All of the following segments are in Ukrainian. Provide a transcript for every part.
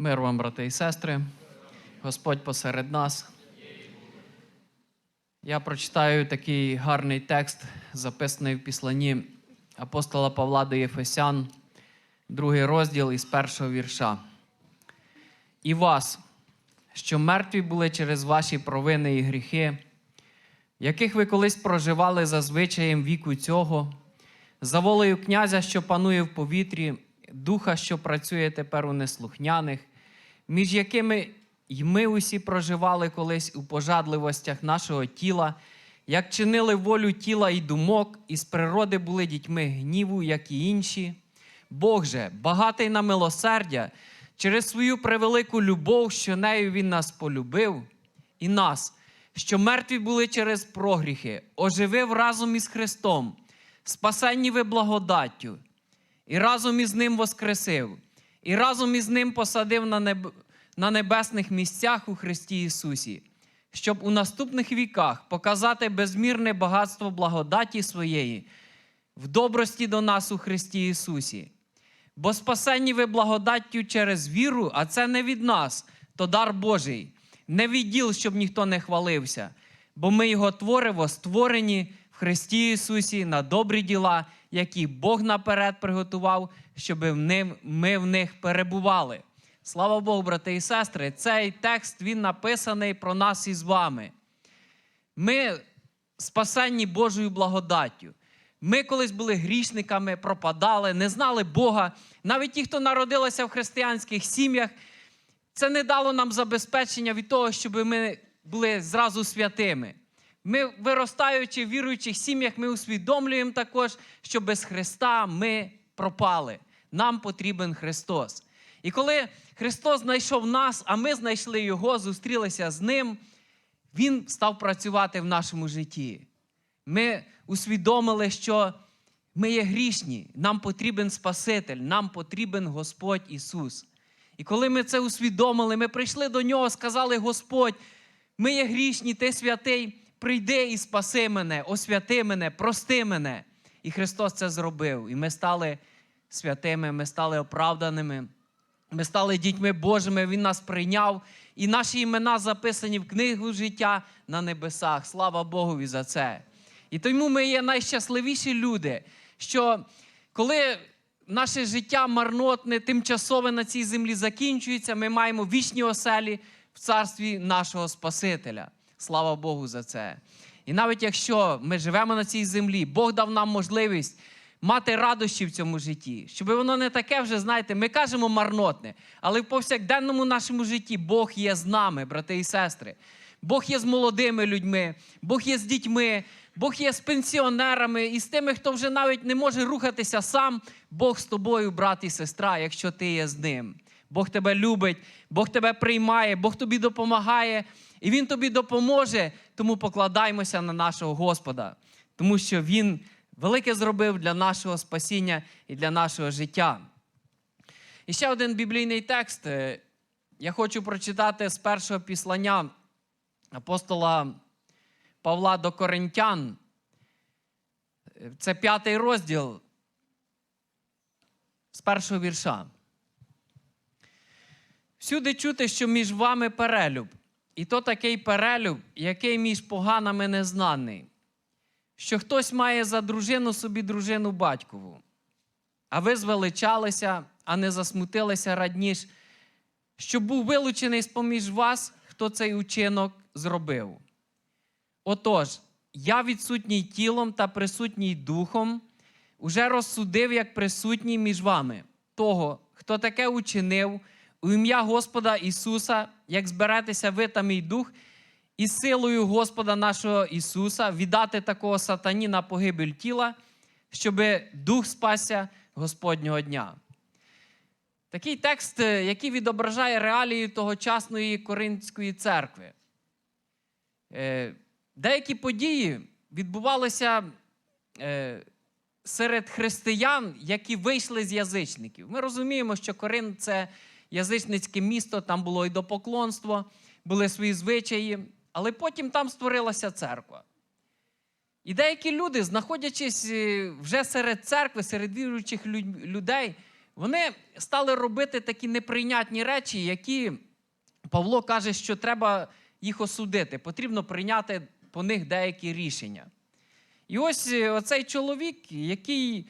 Мир вам, брати і сестри. Господь посеред нас. Я прочитаю такий гарний текст, записаний в післанні апостола Павла до Єфесян, другий розділ із першого вірша. І вас, що мертві були через ваші провини і гріхи, яких ви колись проживали за звичаєм віку цього, за волею князя, що панує в повітрі, духа, що працює тепер у неслухняних, між якими й ми усі проживали колись у пожадливостях нашого тіла, як чинили волю тіла і думок, і з природи були дітьми гніву, як і інші. Бог же, багатий на милосердя, через свою превелику любов, що нею Він нас полюбив, і нас, що мертві були через прогріхи, оживив разом із Христом, спасенні ви благодаттю, і разом із Ним воскресив, і разом із Ним посадив на, неб... на небесних місцях у Христі Ісусі, щоб у наступних віках показати безмірне багатство благодаті своєї в добрості до нас у Христі Ісусі. Бо спасенні ви благодаттю через віру, а це не від нас, то дар Божий, не відділ, щоб ніхто не хвалився, бо ми Його твориво створені в Христі Ісусі на добрі діла, які Бог наперед приготував, щоб ми в них перебували. Слава Богу, брати і сестри, цей текст він написаний про нас із вами. Ми спасенні Божою благодаттю. Ми колись були грішниками, пропадали, не знали Бога. Навіть ті, хто народилися в християнських сім'ях, це не дало нам забезпечення від того, щоб ми були зразу святими. Ми, виростаючи в віруючих сім'ях, ми усвідомлюємо також, що без Христа ми пропали. Нам потрібен Христос. І коли Христос знайшов нас, а ми знайшли Його, зустрілися з Ним, Він став працювати в нашому житті. Ми усвідомили, що ми є грішні, нам потрібен Спаситель, нам потрібен Господь Ісус. І коли ми це усвідомили, ми прийшли до Нього, сказали: Господь, ми є грішні, Ти святий, прийди і спаси мене, освяти мене, прости мене. І Христос це зробив. І ми стали святими, ми стали оправданими, ми стали дітьми Божими, Він нас прийняв, і наші імена записані в книгу життя на небесах. Слава Богові за це. І тому ми є найщасливіші люди, що коли наше життя марнотне, тимчасове на цій землі закінчується, ми маємо вічні оселі в царстві нашого Спасителя. Слава Богу за це. І навіть якщо ми живемо на цій землі, Бог дав нам можливість мати радощі в цьому житті, щоб воно не таке вже, знаєте, ми кажемо марнотне, але в повсякденному нашому житті Бог є з нами, брати і сестри. Бог є з молодими людьми, Бог є з дітьми, Бог є з пенсіонерами і з тими, хто вже навіть не може рухатися сам. Бог з тобою, брат і сестра, якщо ти є з ним. Бог тебе любить, Бог тебе приймає, Бог тобі допомагає, і Він тобі допоможе. Тому покладаймося на нашого Господа, тому що Він велике зробив для нашого спасіння і для нашого життя. І ще один біблійний текст. Е, Я хочу прочитати з першого післання апостола Павла до Коринтян. Це п'ятий розділ з першого вірша. Всюди чути, що між вами перелюб, і то такий перелюб, який між поганими незнаний, що хтось має за дружину собі дружину батькову, а ви звеличалися, а не засмутилися радніш, що був вилучений з-поміж вас, хто цей учинок зробив. Отож, я відсутній тілом та присутній духом, уже розсудив, як присутній між вами, того, хто таке учинив, у ім'я Господа Ісуса, як зберетеся ви та мій дух, і силою Господа нашого Ісуса віддати такого сатані на погибель тіла, щоб дух спасся Господнього дня. Такий текст, е, який відображає реалії тогочасної Коринської церкви. Е, Деякі події відбувалися е, серед християн, які вийшли з язичників. Ми розуміємо, що Корин це язичницьке місто, там було ідопоклонство, були свої звичаї, але потім там створилася церква. І деякі люди, знаходячись е, вже серед церкви, серед віруючих людей, вони стали робити такі неприйнятні речі, які Павло каже, що треба їх осудити, потрібно прийняти по них деякі рішення. І ось е, оцей чоловік, який,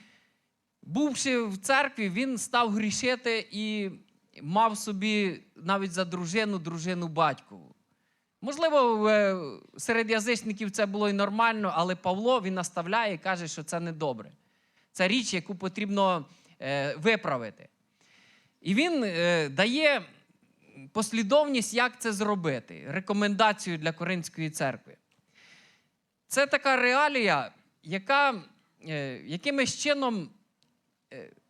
бувши в церкві, він став грішити і мав собі навіть за дружину дружину батькову. Можливо, е, серед язичників це було і нормально, але Павло він наставляє і каже, що це недобре. Це річ, яку потрібно е, виправити. І він е, дає послідовність, як це зробити, рекомендацію для Коринської церкви. Це така реалія, яка якимось чином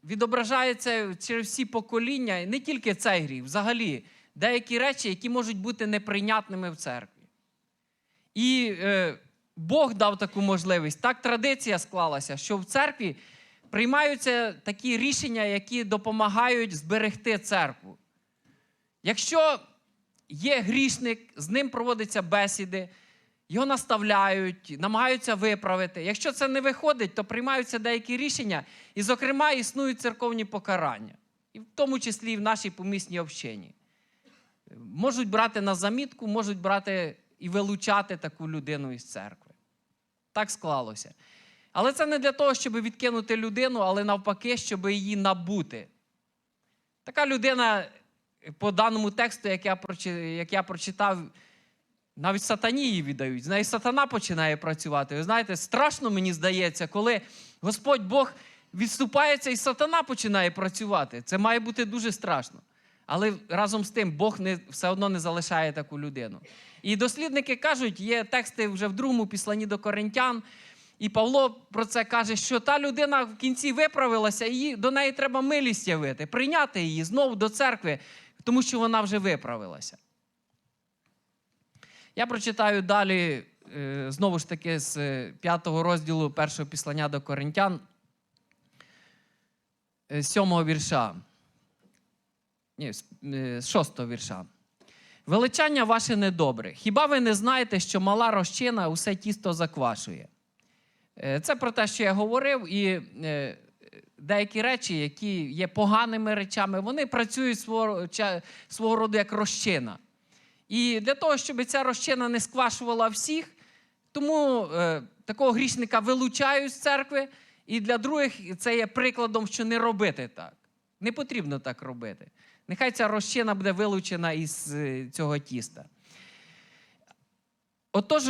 відображається через всі покоління, не тільки цей гріх, взагалі деякі речі, які можуть бути неприйнятними в церкві. І е, Бог дав таку можливість. Так традиція склалася, що в церкві приймаються такі рішення, які допомагають зберегти церкву. Якщо є грішник, з ним проводяться бесіди, його наставляють, намагаються виправити. Якщо це не виходить, то приймаються деякі рішення, і, зокрема, існують церковні покарання, і в тому числі і в нашій помісній общині. Можуть брати на замітку, можуть брати і вилучати таку людину із церкви. Так склалося. Але це не для того, щоб відкинути людину, але навпаки, щоб її набути. Така людина, по даному тексту, як я, прочитав, навіть сатані її віддають. З нею сатана починає працювати. Ви знаєте, страшно мені здається, коли Господь Бог відступається і сатана починає працювати. Це має бути дуже страшно. Але разом з тим Бог не, все одно не залишає таку людину. І дослідники кажуть, є тексти вже в другому післанні до коринтян, і Павло про це каже, що та людина в кінці виправилася, і до неї треба милість явити, прийняти її знову до церкви, тому що вона вже виправилася. Я прочитаю далі, е, знову ж таки, з е, п'ятого розділу першого післання до коринтян, е, сьомого вірша. Ні, з е, з шостого вірша. Величання ваше недобре. Хіба ви не знаєте, що мала розчина усе тісто заквашує? Е, Це про те, що я говорив, і е, деякі речі, які є поганими речами, вони працюють свого, свого роду як розчина. І для того, щоб ця розчина не сквашувала всіх, тому такого грішника вилучають з церкви, і для других це є прикладом, що не робити так. Не потрібно так робити. Нехай ця розчина буде вилучена із е, цього тіста. Отож,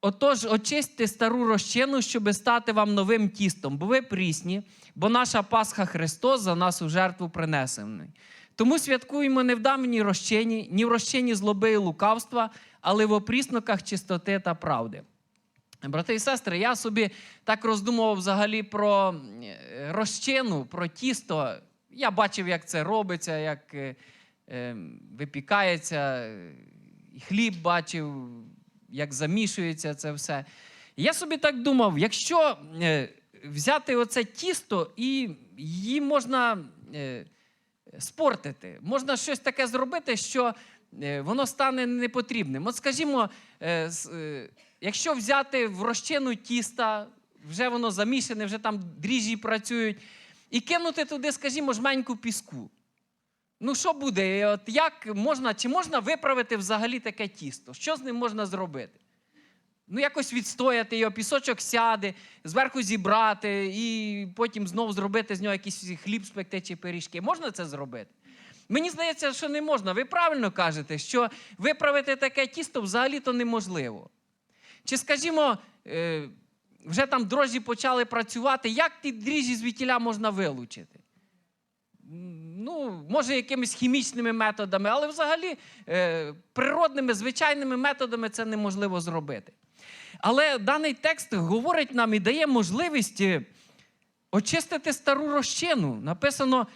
отож, очистьте стару розчину, щоб стати вам новим тістом, бо ви прісні, бо наша Пасха Христос за нас у жертву принесений. Тому святкуємо не в давній розчині, ні в розчині злоби і лукавства, але в опрісноках чистоти та правди. Брати і сестри, я собі так роздумував взагалі про е, розчину, про тісто. Я бачив, як це робиться, як е, е, випікається, і хліб бачив, як замішується це все. Я собі так думав, якщо е, взяти оце тісто і її можна е, спортити, можна щось таке зробити, що воно стане непотрібним. От скажімо, якщо взяти в розчину тіста, вже воно замішане, вже там дріжджі працюють, і кинути туди, скажімо, жменьку піску. Ну, що буде? От як можна, чи можна виправити взагалі таке тісто? Що з ним можна зробити? Ну, якось відстояти його, пісочок сяде, зверху зібрати і потім знову зробити з нього якийсь хліб спекти чи пиріжки. Можна це зробити? Мені здається, що не можна. Ви правильно кажете, що виправити таке тісто взагалі-то неможливо. Чи, скажімо, е, вже там дрожжі почали працювати, як ті дріжджі звідтіля можна вилучити? Ну, може, якимись хімічними методами, але взагалі е, природними, звичайними методами це неможливо зробити. Але даний текст говорить нам і дає можливість е, очистити стару розчину. Написано,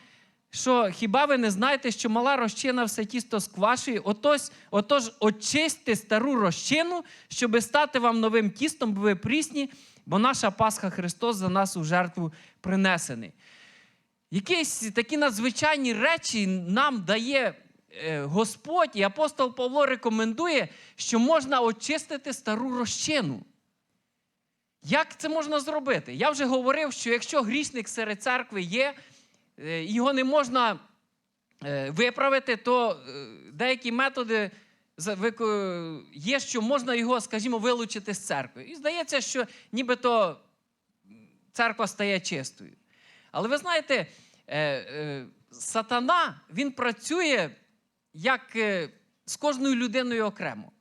що хіба ви не знаєте, що мала розчина все тісто сквашує? Отож, отож очистьте стару розчину, щоб стати вам новим тістом, бо ви прісні, бо наша Пасха Христос за нас у жертву принесений. Якісь такі надзвичайні речі нам дає е, Господь, і апостол Павло рекомендує, що можна очистити стару розчину. Як це можна зробити? Я вже говорив, що якщо грішник серед церкви є, е, його не можна е, виправити, то деякі методи є, що можна його, скажімо, вилучити з церкви. І здається, що нібито церква стає чистою. Але ви знаєте, е, е, сатана він працює як е, з кожною людиною окремо.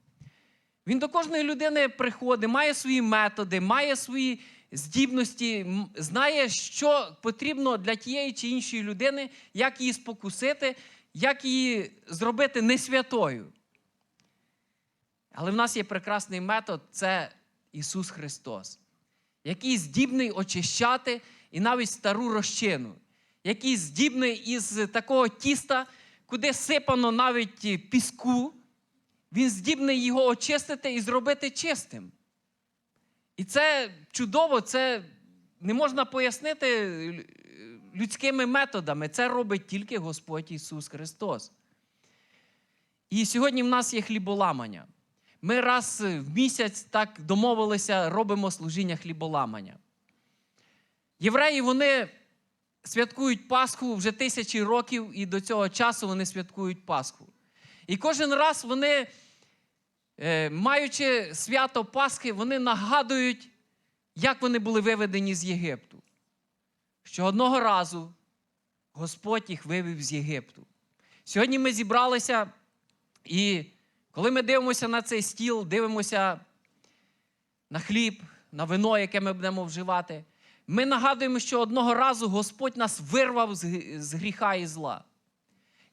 Він до кожної людини приходить, має свої методи, має свої здібності, знає, що потрібно для тієї чи іншої людини, як її спокусити, як її зробити не святою. Але в нас є прекрасний метод це Ісус Христос, який здібний очищати і навіть стару розчину, який здібний із такого тіста, куди сипано навіть піску, він здібний його очистити і зробити чистим. І це чудово, це не можна пояснити людськими методами. Це робить тільки Господь Ісус Христос. І сьогодні в нас є хліболамання. Ми раз в місяць так домовилися, робимо служіння хліболамання. Євреї вони святкують Пасху вже тисячі років, і до цього часу вони святкують Пасху. І кожен раз вони, е, маючи свято Пасхи, вони нагадують, як вони були виведені з Єгипту. Що одного разу Господь їх вивів з Єгипту. Сьогодні ми зібралися, і коли ми дивимося на цей стіл, дивимося на хліб, на вино, яке ми будемо вживати, ми нагадуємо, що одного разу Господь нас вирвав з гріха і зла.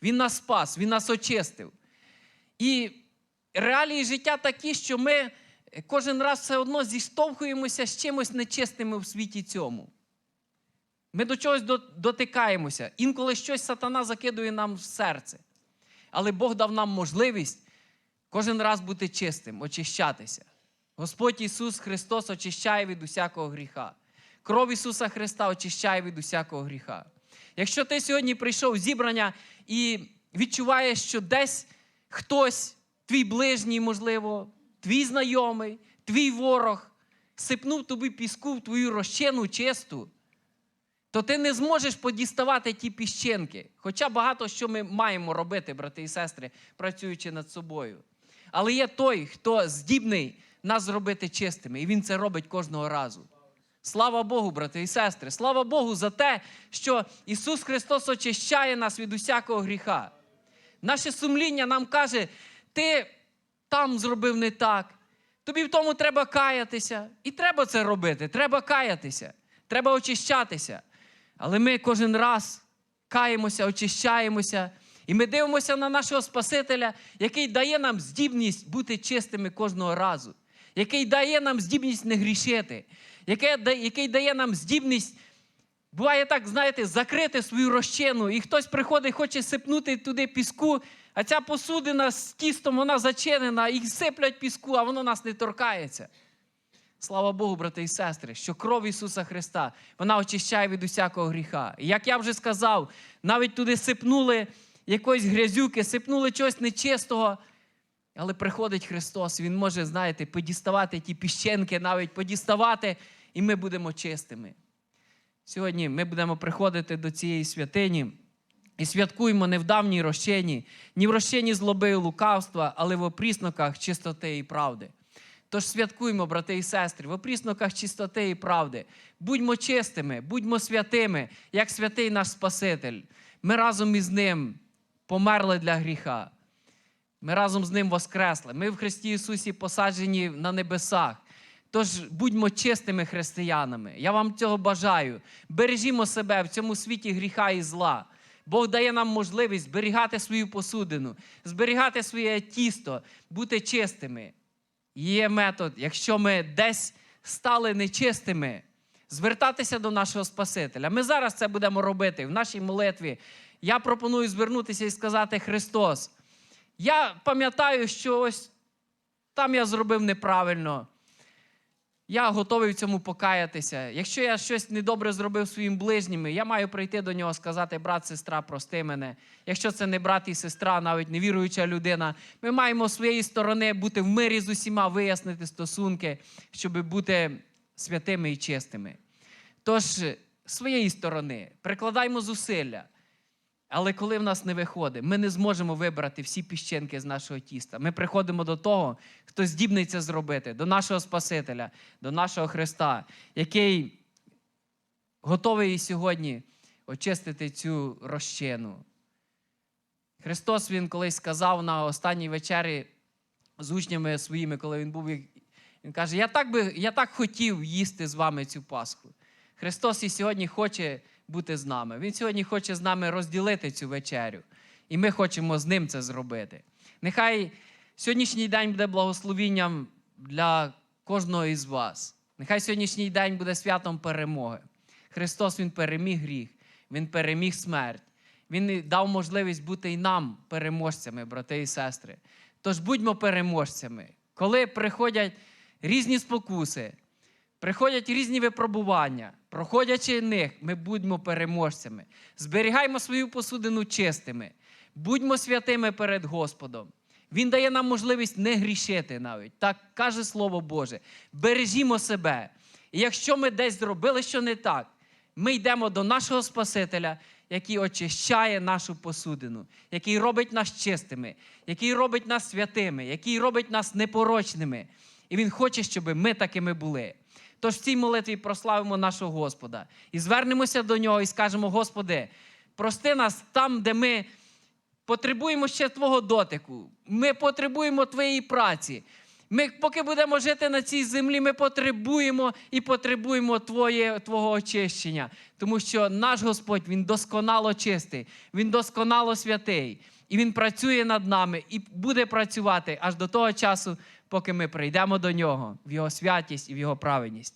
Він нас спас, Він нас очистив. І реалії життя такі, що ми кожен раз все одно зіштовхуємося з чимось нечистими в світі цьому. Ми до чогось дотикаємося. Інколи щось сатана закидує нам в серце. Але Бог дав нам можливість кожен раз бути чистим, очищатися. Господь Ісус Христос очищає від усякого гріха. Кров Ісуса Христа очищає від усякого гріха. Якщо ти сьогодні прийшов в зібрання і відчуваєш, що десь хтось, твій ближній, можливо, твій знайомий, твій ворог, сипнув тобі піску в твою розчину чисту, то ти не зможеш подіставати ті піщинки. Хоча багато що ми маємо робити, брати і сестри, працюючи над собою. Але є той, хто здібний нас зробити чистими, і він це робить кожного разу. Слава Богу, брати і сестри! Слава Богу за те, що Ісус Христос очищає нас від усякого гріха. Наше сумління нам каже, ти там зробив не так. Тобі в тому треба каятися. І треба це робити. Треба каятися. Треба очищатися. Але ми кожен раз каємося, очищаємося. І ми дивимося на нашого Спасителя, який дає нам здібність бути чистими кожного разу, який дає нам здібність не грішити, який, дає нам здібність, буває так, знаєте, закрити свою розчину, і хтось приходить, хоче сипнути туди піску, а ця посудина з тістом вона зачинена, і сиплять піску, а воно нас не торкається. Слава Богу, брати і сестри, що кров Ісуса Христа вона очищає від усякого гріха. І як я вже сказав, навіть туди сипнули якоїсь грязюки, сипнули чогось нечистого. Але приходить Христос, Він може, знаєте, подіставати ті піщенки, навіть подіставати, і ми будемо чистими. Сьогодні ми будемо приходити до цієї святині і святкуємо не в давній розчині, ні в розчині злоби і лукавства, але в опрісноках чистоти і правди. Тож святкуємо, брати і сестри, в опрісноках чистоти і правди. Будьмо чистими, будьмо святими, як святий наш Спаситель. Ми разом із Ним померли для гріха. Ми разом з Ним воскресли. Ми в Христі Ісусі посаджені на небесах. Тож будьмо чистими християнами. Я вам цього бажаю. Бережімо себе в цьому світі гріха і зла. Бог дає нам можливість зберігати свою посудину, зберігати своє тісто, бути чистими. Є метод, якщо ми десь стали нечистими, звертатися до нашого Спасителя. Ми зараз це будемо робити в нашій молитві. Я пропоную звернутися і сказати: Христос, я пам'ятаю, що ось там я зробив неправильно. Я готовий в цьому покаятися. Якщо я щось недобре зробив своїм ближніми, я маю прийти до нього, сказати, брат, сестра, прости мене. Якщо це не брат і сестра, навіть невіруюча людина, ми маємо своєї сторони бути в мирі з усіма, вияснити стосунки, щоб бути святими і чистими. Тож, своєї сторони, прикладаємо зусилля. Але коли в нас не виходить, ми не зможемо вибрати всі піщинки з нашого тіста. Ми приходимо до того, хто здібний це зробити, до нашого Спасителя, до нашого Христа, який готовий сьогодні очистити цю розчину. Христос Він колись сказав на останній вечері з учнями своїми, коли він був. Він каже: Я так би, я так хотів їсти з вами цю Пасху. Христос і сьогодні хоче бути з нами. Він сьогодні хоче з нами розділити цю вечерю. І ми хочемо з ним це зробити. Нехай сьогоднішній день буде благословінням для кожного із вас. Нехай сьогоднішній день буде святом перемоги. Христос Він переміг гріх, Він переміг смерть. Він дав можливість бути і нам переможцями, брати і сестри. Тож будьмо переможцями. Коли приходять різні спокуси, приходять різні випробування, проходячи них, ми будьмо переможцями. Зберігаймо свою посудину чистими, будьмо святими перед Господом. Він дає нам можливість не грішити навіть. Так каже Слово Боже. Бережімо себе. І якщо ми десь зробили що не так, ми йдемо до нашого Спасителя, який очищає нашу посудину, який робить нас чистими, який робить нас святими, який робить нас непорочними. І Він хоче, щоб ми такими були. Тож в цій молитві прославимо нашого Господа і звернемося до нього і скажемо: Господи, прости нас там, де ми потребуємо ще Твого дотику. Ми потребуємо Твоєї праці. Ми, поки будемо жити на цій землі, ми потребуємо і потребуємо Твоє, Твого очищення. Тому що наш Господь Він досконало чистий, Він досконало святий. І Він працює над нами і буде працювати аж до того часу, поки ми прийдемо до нього в Його святість і в Його праведність.